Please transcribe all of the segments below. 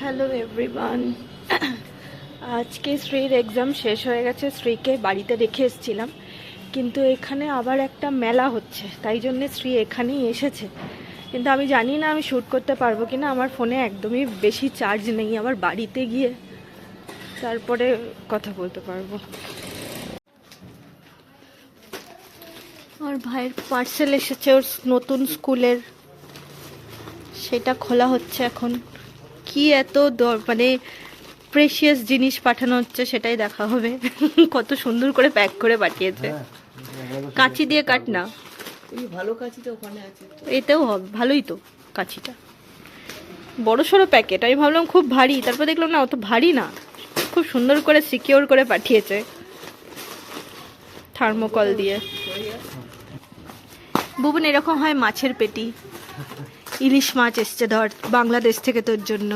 Hello everyone আজকে শ্রীর exam শেষ হয়ে গেছে। শ্রীকে বাড়িতে রেখে এসেছিলাম। কিন্তু এখানে আবার একটা মেলা হচ্ছে। তাই জন্যে শ্রী এখানেই এসেছে। কিন্তু আমি জানি না আমি শ্যুট করতে পারব কি না আমার ফোনে একদমই বেশি চার্জ নেই আবার বাড়িতে গিয়ে। তারপরে কথা বলতে পারব। আমার ভাইয়ের পার্সেল এসেছে ওর নতুন স্কুলের সেটা খোলা হচ্ছে এখন। কি এত দর- মানে প্রেশিয়াস জিনিস পাঠানো হচ্ছে সেটাই দেখা হবে। কত সুন্দর করে প্যাক করে পাঠিয়েছে। কাঁচি দিয়ে কাট না এই ভালো তো ওখানে আছে। এতেও হবে ভালোই তো কাঁচিটা। বড় সড়ো প্যাকেট আমি ভাবলাম খুব ভারী তারপর দেখলাম না অত ভারী না। খুব সুন্দর করে সিকিওর করে পাঠিয়েছে। থার্মোকল দিয়ে। বুবুন এরকম হয় মাছের পেটি। ইলিশ মাছ এসছে ধর বাংলাদেশ থেকে তোর জন্য।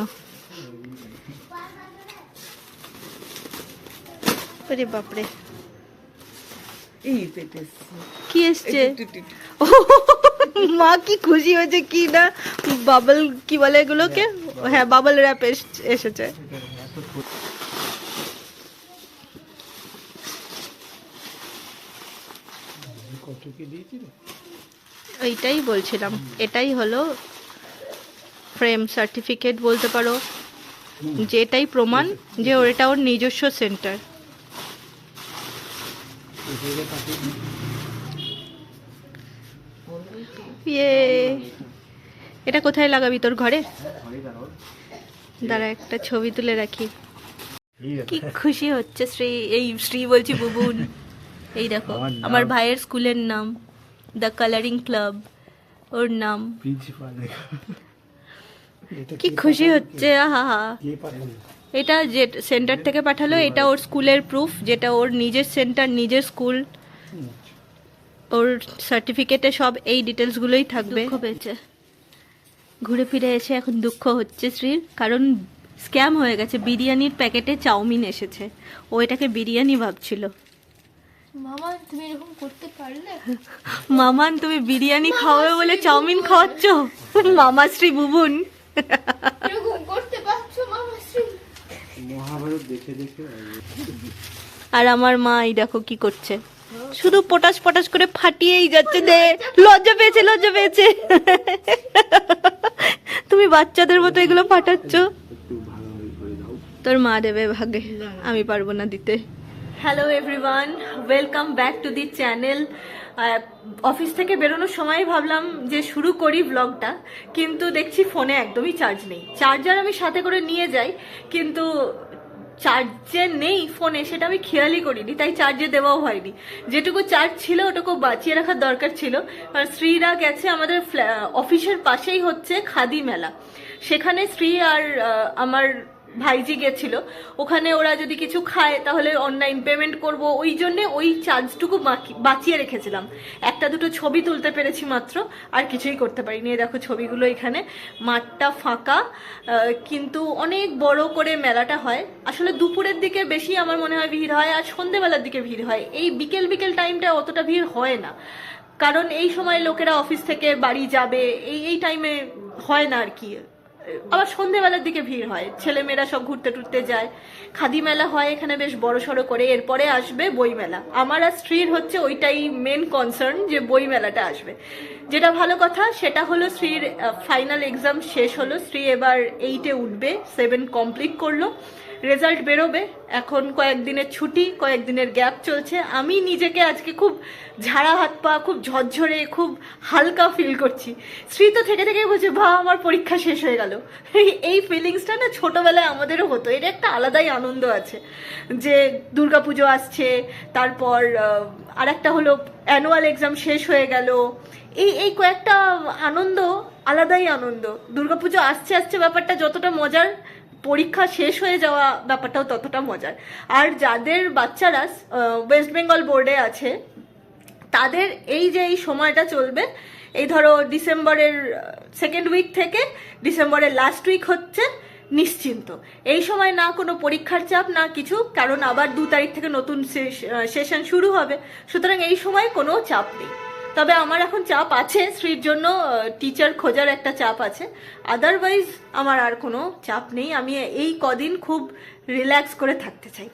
বাপরে। কি এসছে। মা কি খুশি হয়েছে কি না? বাবল কি বলে এগুলোকে? হ্যাঁ বাবল। র্যাপ এসেছে। এইটাই বলছিলাম এটাই হলো ফ্রেম সার্টিফিকেট বলতে পারো যেটাই প্রমাণ যে ওর এটা ওর নিজস্ব সেন্টার। ইয়ে এটা কোথায় লাগাবি তোর ঘরে? দাঁড়া একটা ছবি তুলে রাখি। কি খুশি হচ্ছে শ্রী এই শ্রী বলছি বুবুন। এই দেখো আমার আমার ভাইয়ের স্কুলের নাম দ্য কালারিং ক্লাব ওর নাম। প্রিন্সিপাল। কি খুশি হচ্ছে আহা এটা যে সেন্টার থেকে পাঠালো এটা ওর স্কুলের প্রুফ যেটা ওর নিজের সেন্টার নিজের স্কুল। ওর সার্টিফিকেটে সব এই ডিটেলসগুলোই থাকবে। পেয়েছে। ঘুরে ফিরে এসে এখন দুঃখ হচ্ছে শ্রীর কারণ স্ক্যাম হয়ে গেছে। বিরিয়ানির প্যাকেটে চাউমিন এসেছে। ও এটাকে বিরিয়ানি ভাবছিল। মামা তুমি এরকম করতে পারলে? মামান তুমি বিরিয়ানি খাওয়াবে বলে চাউমিন খাওয়াচ্ছ? মামা শ্রী বুবুন। আর আমার মা এই দেখো কি করছে। শুধু পটাশ পটাশ করে ফাটিয়েই যাচ্ছে দে লজ্জা পেয়েছে লজ্জা পেয়েছে। তুমি বাচ্চাদের মতো এগুলো ফাটাচ্ছ। তোর মা দেবে ভাগে আমি পারব না দিতে। Hello everyone welcome back to the channel office থেকে বেরোনোর সময় ভাবলাম যে শুরু করি ব্লগটা কিন্তু দেখছি ফোনে একদমই চার্জ নেই। চার্জার আমি সাথে করে নিয়ে যাই, কিন্তু চার্জে নেই ফোনে সেটা আমি খেয়ালই করিনি, তাই চার্জে দেওয়াও হয়নি। যেটুকু চার্জ ছিল ওটুকু বাঁচিয়ে রাখার দরকার ছিল। আর শ্রীরা গেছে আমাদের অফিসের পাশেই হচ্ছে খাদি মেলা। সেখানে শ্রী আর আমার ভাইজি গেছিল, ওখানে ওরা যদি কিছু খায় তাহলে অনলাইন পেমেন্ট করব। ওই জন্য ওই চার্জটুকু বাঁচিয়ে রেখেছিলাম। একটা দুটো ছবি তুলতে পেরেছি মাত্র, আর কিছুই করতে পারিনি। দেখো ছবিগুলো এখানে, মাঠটা ফাঁকা কিন্তু অনেক বড় করে মেলাটা হয়। আসলে দুপুরের দিকে বেশি আমার মনে হয় ভিড় হয়, আর সন্ধেবেলার দিকে ভিড় হয়। এই বিকেল বিকেল টাইমটা অতটা ভিড় হয় না। কারণ এই সময় লোকেরা অফিস থেকে বাড়ি যাবে, এই এই টাইমে হয় না আর কি। আবার সন্ধেবেলার দিকে ভিড় হয়। ছেলেমেয়েরা সব ঘুরতে টুরতে যায়। খাদি মেলা হয় এখানে বেশ বড় সড়ো করে, এরপরে আসবে বই মেলা আমার আর স্ত্রীর হচ্ছে ওইটাই মেন কনসার্ন যে বই মেলাটা আসবে। যেটা ভালো কথা, সেটা হলো স্ত্রীর ফাইনাল এক্সাম শেষ হলো। স্ত্রী এবার এইটে উঠবে সেভেন কমপ্লিট করল। রেজাল্ট বেরোবে। এখন কয়েকদিনের ছুটি কয়েকদিনের গ্যাপ চলছে। আমি নিজেকে আজকে খুব ঝাড়া হাত পা, খুব ঝরঝরে, খুব হালকা ফিল করছি। শ্রী তো থেকে থেকে বলছে বা আমার পরীক্ষা শেষ হয়ে গেল। এই ফিলিংসটা না ছোটোবেলায় আমাদেরও হতো। এটা একটা আলাদাই আনন্দ আছে। যে দুর্গাপুজো আসছে, তারপর আর একটা হলো অ্যানুয়াল এক্সাম শেষ হয়ে গেল। এই এই কয়েকটা আনন্দ, আলাদাই আনন্দ। দুর্গাপুজো আসছে আসছে ব্যাপারটা যতটা মজার পরীক্ষা শেষ হয়ে যাওয়া ব্যাপারটাও ততটা মজার। আর যাদের বাচ্চারা ওয়েস্ট বেঙ্গল বোর্ডে আছে, তাদের এই যে এই সময়টা চলবে, এই ধরো ডিসেম্বরের সেকেন্ড উইক থেকে ডিসেম্বরের লাস্ট উইক হচ্ছে নিশ্চিন্ত। এই সময় না কোনো পরীক্ষার চাপ, না কিছু, কারণ আবার দু তারিখ থেকে নতুন সেশন শুরু হবে। সুতরাং এই সময় কোনো চাপ নেই। তবে আমার এখন চাপ আছে, স্ত্রীর জন্য টিচার খোঁজার একটা চাপ আছে। আদারওয়াইজ আমার আর কোনো চাপ নেই। আমি এই কদিন খুব রিল্যাক্স করে থাকতে চাই।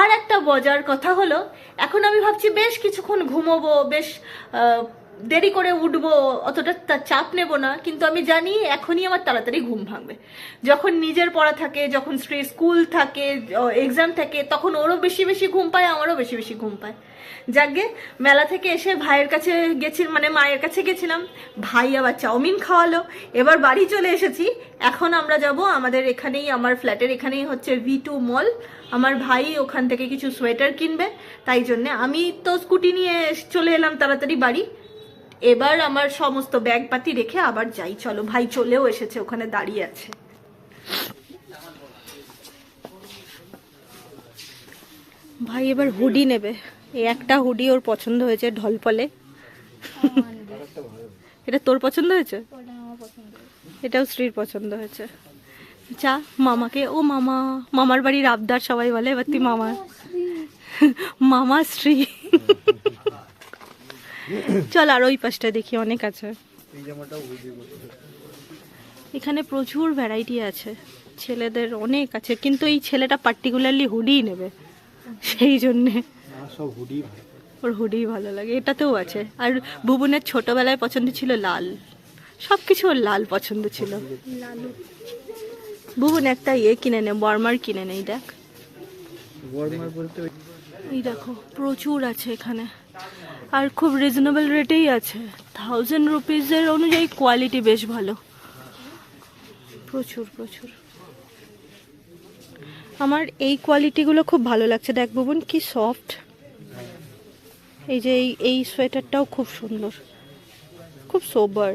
আর একটা বজার কথা হলো, এখন আমি ভাবছি বেশ কিছুক্ষণ ঘুমোবো, বেশ দেরি করে উঠবো, অতটা চাপ নেব না, কিন্তু আমি জানি এখনই আমার তাড়াতাড়ি ঘুম ভাঙবে। যখন নিজের পড়া থাকে, যখন স্কুল থাকে এক্সাম থাকে, তখন ওরও বেশি বেশি ঘুম পায়, আমারও বেশি বেশি ঘুম পায়। যাকে মেলা থেকে এসে ভাইয়ের কাছে গেছি মানে মায়ের কাছে গেছিলাম। ভাই আবার চাউমিন খাওয়ালো। এবার বাড়ি চলে এসেছি। এখন আমরা যাব আমাদের এখানেই, আমার ফ্ল্যাটের এখানেই হচ্ছে ভি টু মল আমার ভাই ওখান থেকে কিছু সোয়েটার কিনবে। তাই জন্যে আমি তো স্কুটি নিয়ে চলে এলাম তাড়াতাড়ি বাড়ি। এবার আমার সমস্ত ব্যাগপাতি রেখে আবার যাই। চলো, ভাই চলেও এসেছে, ওখানে দাঁড়িয়ে আছে। ভাই, এবার হুডি নেবে। এই একটা হুডি ওর পছন্দ হয়েছে, ঢলপলে। এটা তোর পছন্দ হয়েছে? এটাও শ্রীর পছন্দ হয়েছে। যা, মামাকে, ও মামা, মামার বাড়ির আবদার সবাই বলে, এবার তুই মামা মামা শ্রী চল আর ওই পাশটা দেখি অনেক আছে। এখানে প্রচুর ভ্যারাইটি আছে। ছেলেদের অনেক আছে কিন্তু এই ছেলেটা পার্টিকুলারলি হুডিই নেবে। সেই জন্যে। ওর হুডি ভালো লাগে এটাতেও আছে। আর বুবুনের ছোটবেলায় পছন্দ ছিল লাল। সব কিছু ওর লাল পছন্দ ছিল। বুবুন একটা ইয়ে কিনে নে বর্মার কিনে নেই দেখ। এই দেখো প্রচুর আছে এখানে। আর খুব রিজনেবল রেটেই আছে। থাউজেন্ড রুপিজের অনুযায়ী কোয়ালিটি বেশ ভালো। প্রচুর প্রচুর। আমার এই কোয়ালিটিগুলো খুব ভালো লাগছে। দেখ বুবুন, কি সফট এই যে এই এই সোয়েটারটাও খুব সুন্দর। খুব সোবার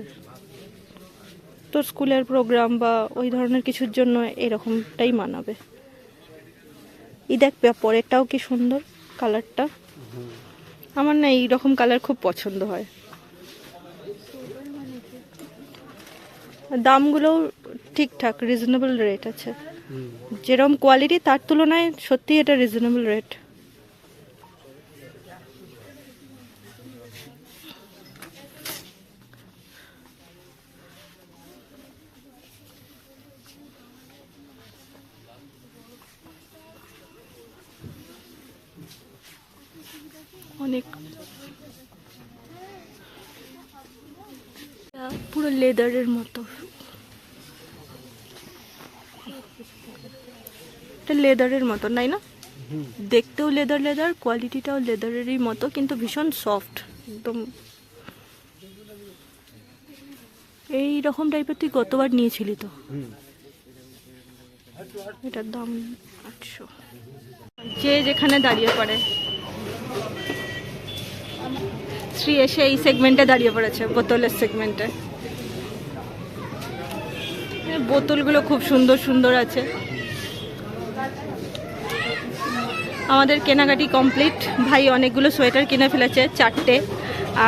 তোর স্কুলের প্রোগ্রাম বা ওই ধরনের কিছুর জন্য এরকমটাই মানাবে। এই দেখ পরেরটাও কি সুন্দর কালারটা আমার না এই রকম কালার খুব পছন্দ হয়। দামগুলোও ঠিকঠাক রিজনেবল রেট আছে। যেরকম কোয়ালিটি তার তুলনায় সত্যি এটা রিজনেবল রেট অনেক। পুরো লেদারের মতো। এটা লেদারের মতো, তাই না? দেখতেও লেদার লেদার, কোয়ালিটিটাও লেদারেরই মতো, কিন্তু ভীষণ সফট, একদম। এই রকম টাইপের তুই গতবার নিয়েছিলি তো? এটার দাম আটশো। যে যেখানে দাঁড়িয়ে পড়ে। শ্রী এসে এই সেগমেন্টে দাঁড়িয়ে পড়েছে, বোতলের সেগমেন্টে বোতলগুলো খুব সুন্দর সুন্দর আছে। আমাদের কেনাকাটি কমপ্লিট ভাই অনেকগুলো সোয়েটার কিনে ফেলেছে, চারটে।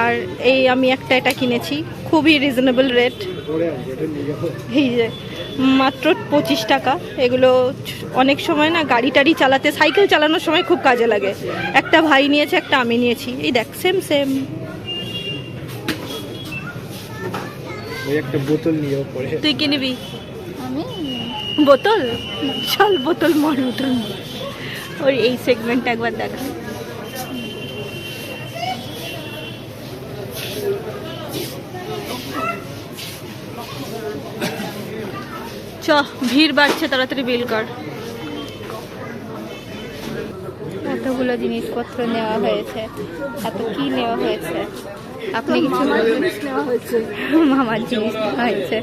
আর এই আমি একটা এটা কিনেছি, খুবই রিজনেবল রেট এই যে মাত্র পঁচিশ টাকা। এগুলো অনেক সময় না গাড়ি টাড়ি চালাতে সাইকেল চালানোর সময় খুব কাজে লাগে। একটা ভাই নিয়েছে একটা আমি নিয়েছি। এই দেখ সেম সেম একটা বোতল নিয়ে তুই কি নিবি? আমি? বোতল? চল বোতল মর বোতল। ওই এই সেগমেন্ট একবার দেখা। চ ভিড় বাড়ছে তাড়াতাড়ি বিল কর। এতগুলো জিনিসপত্র নেওয়া হয়েছে। এত কি নেওয়া হয়েছে? আপনি কিছু মামার জিনিস নেওয়া হয়েছে।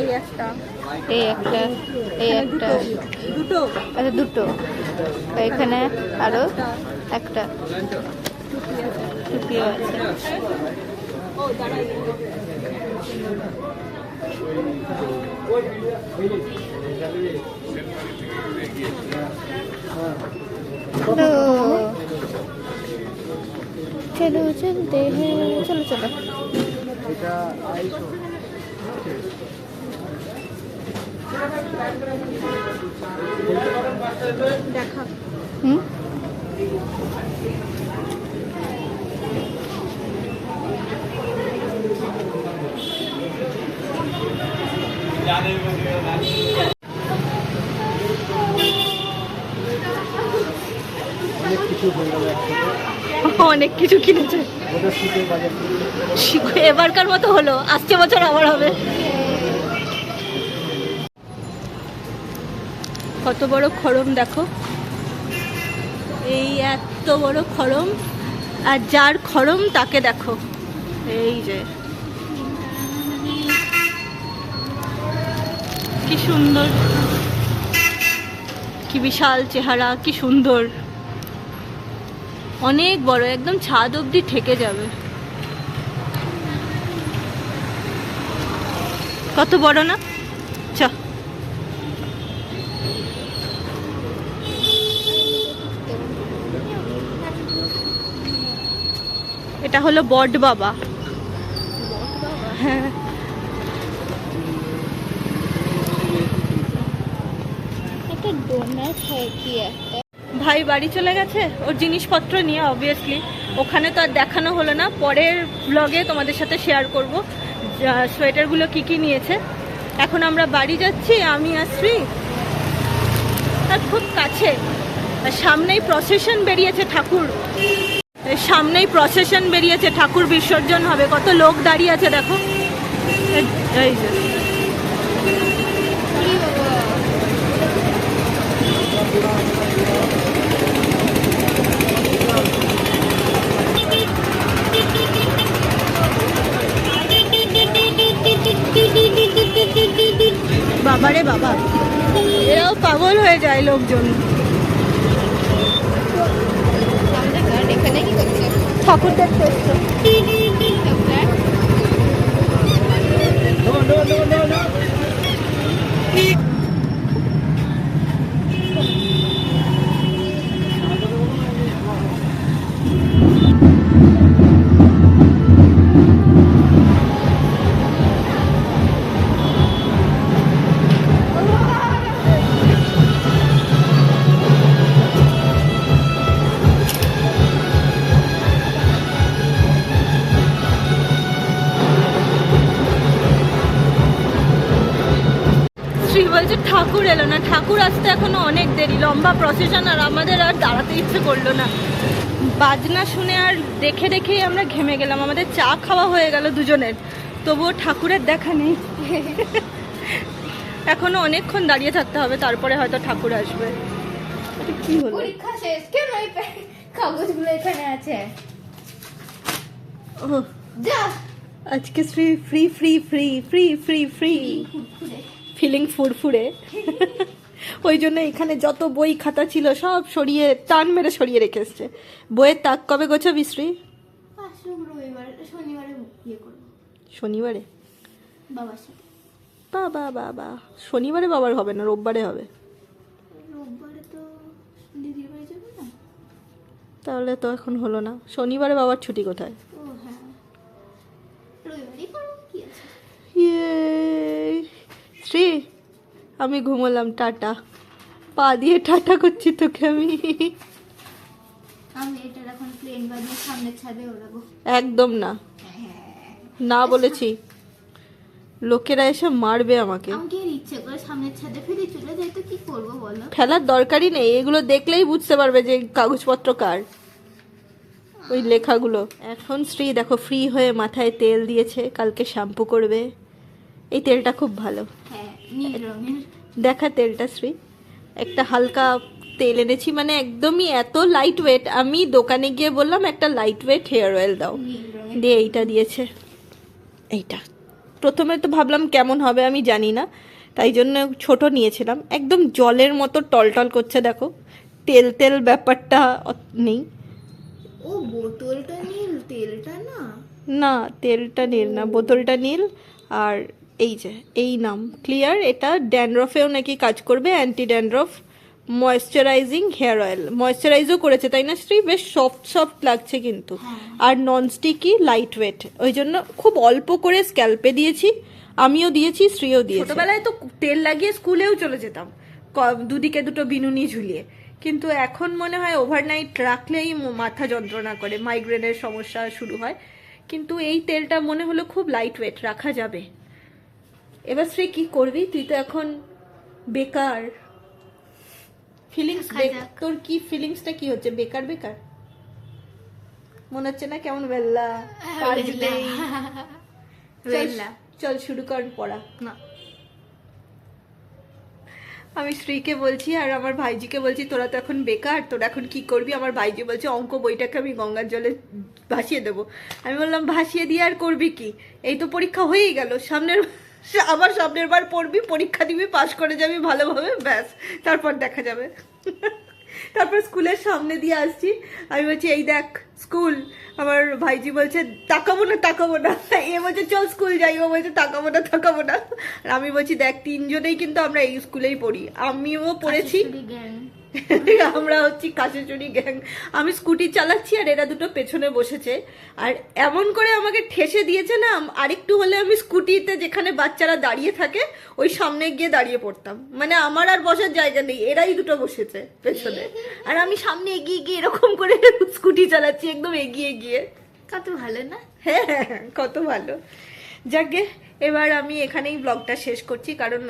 এই একটা। এই একটা এই একটা। দুটো। আচ্ছা দুটো। এখানে আরও একটা। টুপিও আছে। চলো চলতে হ্যাঁ চলো চলো। এটা দেখা হুম? অনেক কিছু কিনেছে। এবারকার মতো হলো আসছে বছর আবার হবে। কত বড় খরম দেখো। এই এত বড় খরম আর যার খরম তাকে দেখো। এই যে। কি সুন্দর। কি বিশাল চেহারা কি সুন্দর। অনেক বড় একদম ছাদ অবধি ঠেকে যাবে। কত বড় না? চ। এটা হলো বট বাবা। হ্যাঁ। একটা একটা? ভাই বাড়ি চলে গেছে? ওর জিনিসপত্র নিয়ে অবভিয়াসলি ওখানে তো আর দেখানো হলো না। পরের ব্লগে তোমাদের সাথে শেয়ার করব। সোয়েটারগুলো কি কি নিয়েছে। এখন আমরা বাড়ি যাচ্ছি, আমি আর শ্রী। আর খুব কাছে। সামনেই প্রসেশন বেরিয়েছে ঠাকুর। সামনেই প্রসেশন বেরিয়েছে ঠাকুর। বিসর্জন হবে। কত লোক দাঁড়িয়ে আছে, দেখো। এই যে কি বাবা বাবারে বাবা এরাও পাগল হয়ে যায় লোকজন ঠাকুর দেখতে এসছো। ঠাকুর আসতে এখনও অনেক দেরি লম্বা প্রসেশন আর আমাদের আর দাঁড়াতে ইচ্ছে করল না। বাজনা শুনে আর দেখে দেখেই আমরা ঘেমে গেলাম আমাদের চা খাওয়া হয়ে গেল দুজনের। তবুও ঠাকুরের দেখা নেই। এখনও অনেকক্ষণ দাঁড়িয়ে থাকতে হবে তারপরে হয়তো ঠাকুর আসবে। কি হলো? পরীক্ষা শেষ কেন এই কাগজগুলো এখানে আছে? ও যা। আজকে free free free free free free. খুঁড়ে ফিলিং ফুরফুরে। ওই জন্য এখানে যত বই খাতা ছিল সব সরিয়ে টান মেরে সরিয়ে রেখে এসছে। বইয়ের তাক কবে গোছাবি শ্রী? আসুক শনিবারে ইয়ে বাবা বাবা শনিবারে বাবার হবে না রোববারে হবে? তাহলে তো এখন হলো না। শনিবারে বাবার ছুটি কোথায়? হ্যাঁ। ইয়ে শ্রী? আমি ঘুমোলাম টাটা। পা দিয়ে টাটা করছি তোকে আমি। একদম না। না বলেছি। লোকেরা এসে মারবে আমাকে। ফেলার দরকারই নেই এগুলো দেখলেই বুঝতে পারবে যে কাগজপত্র কার। ওই লেখাগুলো। এখন শ্রী দেখো ফ্রি হয়ে মাথায় তেল দিয়েছে কালকে শ্যাম্পু করবে। এই তেলটা খুব ভালো। হ্যাঁ দেখা তেলটা শ্রী। একটা হালকা তেল এনেছি মানে একদমই এত লাইট ওয়েট আমি দোকানে গিয়ে বললাম একটা লাইট ওয়েট হেয়ার অয়েল দাও। দিয়ে এইটা দিয়েছে। এইটা। প্রথমে তো ভাবলাম কেমন হবে আমি জানি না। তাই জন্য ছোট নিয়েছিলাম। একদম জলের মতো টলটল করছে দেখো। তেল তেল ব্যাপারটা নেই। ও বোতলটা নীল তেলটা না? না তেলটা নীল না বোতলটা নীল। আর এই যে এই নাম ক্লিয়ার এটা ড্যান্ড্রফেও নাকি কাজ করবে anti dandruff moisturising hair oil ময়েশ্চারাইজও করেছে তাই না শ্রী? বেশ সফট সফট লাগছে কিন্তু। আর ননস্টিকি লাইট ওয়েট ওই জন্য খুব অল্প করে স্ক্যাল্পে দিয়েছি আমিও দিয়েছি শ্রীও দিয়েছে। ছোটবেলায় তো তেল লাগিয়ে স্কুলেও চলে যেতাম দুদিকে দুটো বিনুনি ঝুলিয়ে। কিন্তু এখন মনে হয় ওভারনাইট রাখলেই মাথা যন্ত্রণা করে মাইগ্রেনের সমস্যা শুরু হয়। কিন্তু এই তেলটা মনে হলো খুব লাইট ওয়েট রাখা যাবে। এবার শ্রী কি করবি? তুই তো এখন বেকার। ফিলিংস যাক। তোর কি ফিলিংসটা কি হচ্ছে? বেকার বেকার? মনে হচ্ছে না কেমন বেল্লা। চল শুরু কর পড়া। না। আমি শ্রীকে বলছি আর আমার ভাইজিকে বলছি তোরা তো এখন বেকার তোরা এখন কি করবি? আমার ভাইজি বলছে অঙ্ক বইটাকে আমি গঙ্গার জলে ভাসিয়ে দেবো। আমি বললাম ভাসিয়ে দিয়ে আর করবি কি? এই তো পরীক্ষা হয়েই গেল সামনের আবার সামনের বার পড়বি, পরীক্ষা দিবি, পাশ করে যাবি ভালোভাবে, ব্যাস, তারপর দেখা যাবে। তারপর স্কুলের সামনে দিয়ে আসছি। আমি বলছি, এই দেখ, স্কুল। আমার ভাইজি বলছে, তাকাবো না তাকাবো না। এ বলছে, চল স্কুল যাই। ও বলছে, তাকাবো না তাকাবো না। আর আমি বলছি, দেখ, তিনজনেই কিন্তু আমরা এই স্কুলেই পড়ি। আমিও পড়েছি। আমরা হচ্ছি কাশেচুরি গ্যাং। আমি স্কুটি চালাচ্ছি আর এরা দুটো পেছনে বসেছে। আর এমন করে আমাকে ঠেসে দিয়েছে না আরেকটু হলে আমি স্কুটিতে যেখানে বাচ্চারা দাঁড়িয়ে থাকে ওই সামনে গিয়ে দাঁড়িয়ে পড়তাম। মানে আমার আর বসার জায়গা নেই এরাই দুটো বসেছে পেছনে। আর আমি সামনে এগিয়ে গিয়ে এরকম করে স্কুটি চালাচ্ছি একদম এগিয়ে গিয়ে। কত ভালো না? হ্যাঁ হ্যাঁ, হ্যাঁ, কত ভালো। যাকে এবার আমি এখানেই ব্লগটা শেষ করছি কারণ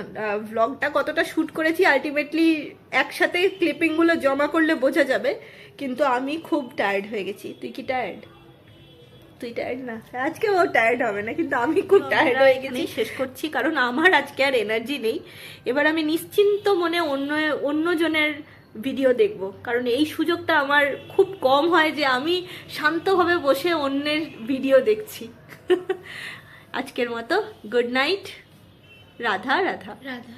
ব্লগটা কতটা শ্যুট করেছি আলটিমেটলি একসাথে ক্লিপিংগুলো জমা করলে বোঝা যাবে কিন্তু আমি খুব টায়ার্ড হয়ে গেছি। তুই কি টায়ার্ড তুই টায়ার্ড না? আজকে ও টায়ার্ড হবে না কিন্তু আমি খুব টায়ার্ড হয়ে গেছি। শেষ করছি কারণ আমার আজকে আর এনার্জি নেই। এবার আমি নিশ্চিন্ত মনে অন্য অন্যজনের ভিডিও দেখব কারণ এই সুযোগটা আমার খুব কম হয় যে আমি শান্তভাবে বসে অন্যের ভিডিও দেখছি। আজকের মতো গুড নাইট রাধা রাধা রাধা